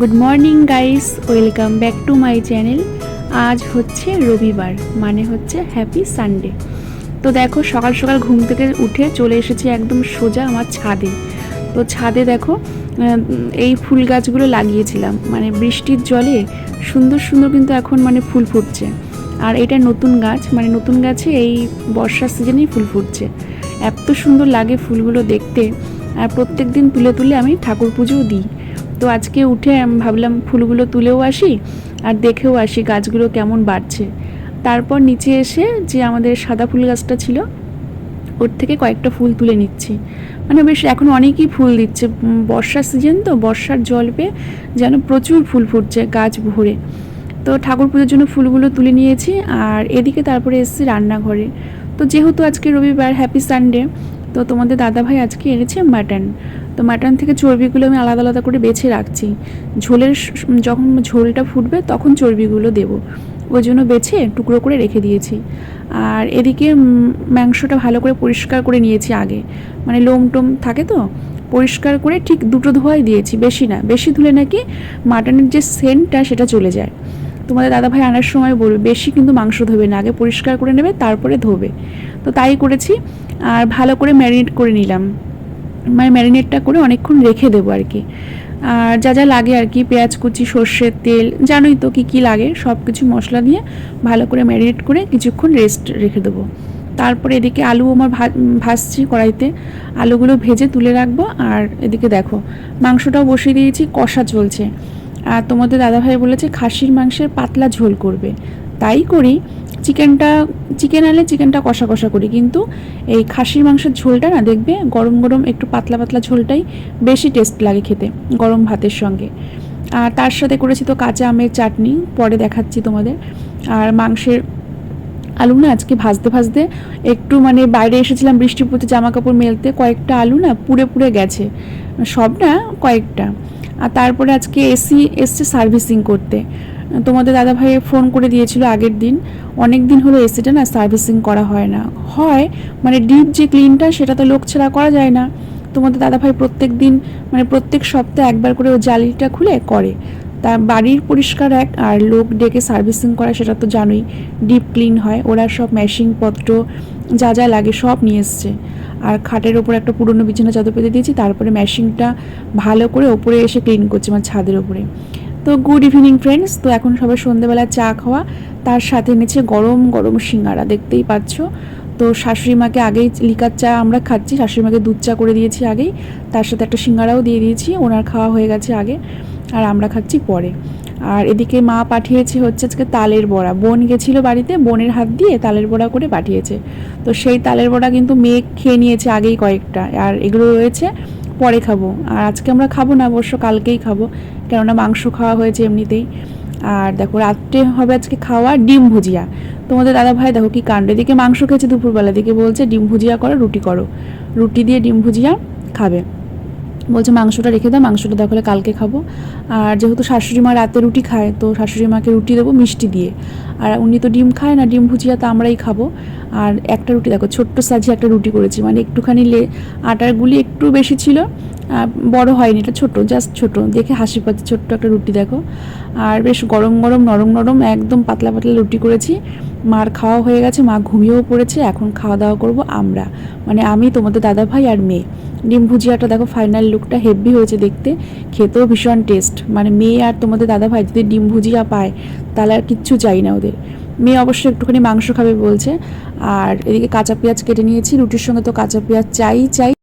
Good morning guys welcome back to my channel আজ হচ্ছে রবিবার মানে হচ্ছে হ্যাপি সানডে তো দেখো, সকাল সকাল ঘুম থেকে উঠে চলে এসেছি একদম সোজা আমার ছাদে। তো ছাদে দেখো এই ফুল গাছগুলো লাগিয়েছিলাম। মানে বৃষ্টির জলে সুন্দর সুন্দর কিন্তু এখন মানে ফুল ফুটছে। আর এটা নতুন গাছ মানে নতুন গাছে এই বর্ষার সিজনেই ফুল ফুটছে। এত সুন্দর লাগে ফুলগুলো দেখতে। আর প্রত্যেক দিন তুলে তুলে আমি ঠাকুর পুজোও দিই। তো আজকে উঠে ভাবলাম ফুলগুলো তুলেও আসি আর দেখেও আসি গাছগুলো কেমন বাড়ছে। তারপর নিচে এসে যে আমাদের সাদা ফুল গাছটা ছিল, ওর থেকে কয়েকটা ফুল তুলে নিচ্ছি। মানে বেশ এখন অনেকই ফুল দিচ্ছে। বর্ষার সিজন তো, বর্ষার জল পেয়ে যেন প্রচুর ফুল ফুটছে গাছ ভরে। তো ঠাকুর পুজোর জন্য ফুলগুলো তুলে নিয়েছি আর এদিকে তারপরে এসেছি রান্নাঘরে। তো যেহেতু আজকে রবিবার হ্যাপি সানডে তো তোমাদের দাদাভাই আজকে এনেছে মাটন তো মাটন থেকে চর্বিগুলো আমি আলাদা আলাদা করে বেছে রাখছি। ঝোলের যখন ঝোলটা ফুটবে তখন চর্বিগুলো দেব। ওই জন্য বেছে টুকরো করে রেখে দিয়েছি। আর এদিকে মাংসটা ভালো করে পরিষ্কার করে নিয়েছি আগে। মানে লোম টোম থাকে তো? পরিষ্কার করে ঠিক দুটো ধোয়াই দিয়েছি, বেশি না। বেশি ধুলে নাকি মাটনের যে সেন্টটা সেটা চলে যায়। তোমাদের দাদাভাই আনার সময় বলবে, বেশি কিন্তু মাংস ধোবে না। আগে পরিষ্কার করে নেবে, তারপরে ধোবে। তো তাই করেছি। আর ভালো করে ম্যারিনেট করে নিলাম। মানে ম্যারিনেটটা করে অনেকক্ষণ রেখে দেবো আর কি। আর যা যা লাগে আর কি, পেঁয়াজ, কুচি, সর্ষের তেল, জানোই তো কী কী লাগে, সব কিছু মশলা দিয়ে ভালো করে ম্যারিনেট করে কিছুক্ষণ রেস্ট রেখে দেবো। তারপরে এদিকে আলু আমার ভাজছি কড়াইতে। আলুগুলো ভেজে তুলে রাখব আর এদিকে দেখো, মাংসটাও বসিয়ে দিয়েছি, কষা চলছে। আর তোমাদের দাদাভাই বলেছে, খাসির মাংসের পাতলা ঝোল করবে। তাই করি চিকেনটা, চিকেন আনলে চিকেনটা কষা কষা করি। কিন্তু এই খাসির মাংসের ঝোলটা না দেখবে, গরম গরম একটু পাতলা পাতলা ঝোলটাই বেশি টেস্ট লাগে খেতে, গরম ভাতের সঙ্গে। আর তার সাথে করেছি তো কাঁচা আমের চাটনি, পরে দেখাচ্ছি তোমাদের। আর মাংসের আলু না আজকে ভাজতে ভাজতে একটু মানে বাইরে এসেছিলাম বৃষ্টি পড়তে জামা কাপড় মেলতে, কয়েকটা আলু না পুড়ে পুড়ে গেছে। সব না কয়েকটা। আর তারপরে আজকে এসি, এসছে সার্ভিসিং করতে। তোমাদের দাদা ভাই ফোন করে দিয়েছিল আগের দিন। অনেক দিন হলো এসিটা না সার্ভিসিং করা হয় না। হয় মানে ডিপ যে ক্লিনটা সেটা তো লোক ছাড়া করা যায় না। তোমাদের দাদা ভাই প্রত্যেক দিন মানে প্রত্যেক সপ্তাহে একবার করে ও জালিটা খুলে করে। তা বাড়ির পরিষ্কার এক, আর লোক ডেকে সার্ভিসিং করা সেটা তো জানোই ডিপ ক্লিন হয়। ওরা সব মেশিনপত্র যা যা লাগে সব নিয়ে এসছে। আর খাটের ওপর একটা পুরনো বিছানা চাদর পেতে দিয়েছি, তারপরে মেশিনটা ভালো করে ওপরে এসে ক্লিন করছে মানে ছাদের ওপরে। তো গুড ইভিনিং ফ্রেন্ডস তো এখন সবাই সন্ধেবেলা চা খাওয়া। তার সাথে এনেছে গরম গরম সিঙ্গারা, দেখতেই পাচ্ছ। তো শাশুড়ি মাকে আগেই লিকার চা আমরা খাচ্ছি। শাশুড়ি মাকে দুধ চা করে দিয়েছি আগেই। তার সাথে একটা সিঙ্গারাও দিয়ে দিয়েছি। ওনার খাওয়া হয়ে গেছে আগে। আর আমরা খাচ্ছি পরে। আর এদিকে মা পাঠিয়েছে হচ্ছে আজকে তালের বড়া। বোন গেছিল বাড়িতে, বোনের হাত দিয়ে তালের বড়া করে পাঠিয়েছে। তো সেই তালের বড়া কিন্তু মেয়ে খেয়ে নিয়েছে আগেই কয়েকটা। আর এগুলো রয়েছে পরে খাব। আর আজকে আমরা খাব না, অবশ্য কালকেই খাব। কেননা মাংস খাওয়া হয়েছে এমনিতেই। আর দেখো, রাত্রে হবে আজকে খাওয়া ডিম ভুজিয়া। তোমাদের দাদা ভাই দেখো কি কাণ্ড। এদিকে মাংস খেয়েছে দুপুরবেলা দিকে বলছে ডিম ভুজিয়া করো, রুটি করো। রুটি দিয়ে ডিম ভুজিয়া খাবে। বলছে, মাংসটা রেখে দাও, মাংসটা দেখলে কালকে খাব। আর যেহেতু শাশুড়ি মা রাতে রুটি খায়, তো শাশুড়ি মাকে রুটি দেবো মিষ্টি দিয়ে। আর উনি তো ডিম খায় না, ডিম ভুজিয়া, তো আমরাই খাব। আর একটা রুটি দেখো, ছোট্ট সাজিয়ে একটা রুটি করেছি। মানে একটুখানি লে, আটার গুলি একটু বেশি ছিল বড় হয়নি, এটা ছোট জাস্ট ছোট। দেখে হাসি পাচ্ছে, ছোট্ট একটা রুটি দেখো। আর বেশ গরম গরম, নরম নরম, একদম পাতলা পাতলা রুটি করেছি। মার খাওয়া হয়ে গেছে, মা ঘুমিয়েও পড়েছে, এখন খাওয়া দাওয়া করব আমরা। মানে আমি তোমাদের দাদা ভাই আর মেয়ে। ডিম ভুজিয়াটা দেখো ফাইনাল লুকটা হেভি হয়েছে দেখতে। খেতেও ভীষণ টেস্ট মানে মেয়ে আর তোমাদের দাদা ভাই যদি ডিম ভুজিয়া পায়, তাহলে আর কিচ্ছু চাই না ওদের। মেয়ে অবশ্যই একটুখানি মাংস খাবে বলছে। আর এদিকে কাঁচা পেঁয়াজ কেটে নিয়েছি, রুটির সঙ্গে তো কাঁচা পেঁয়াজ চাই চাই।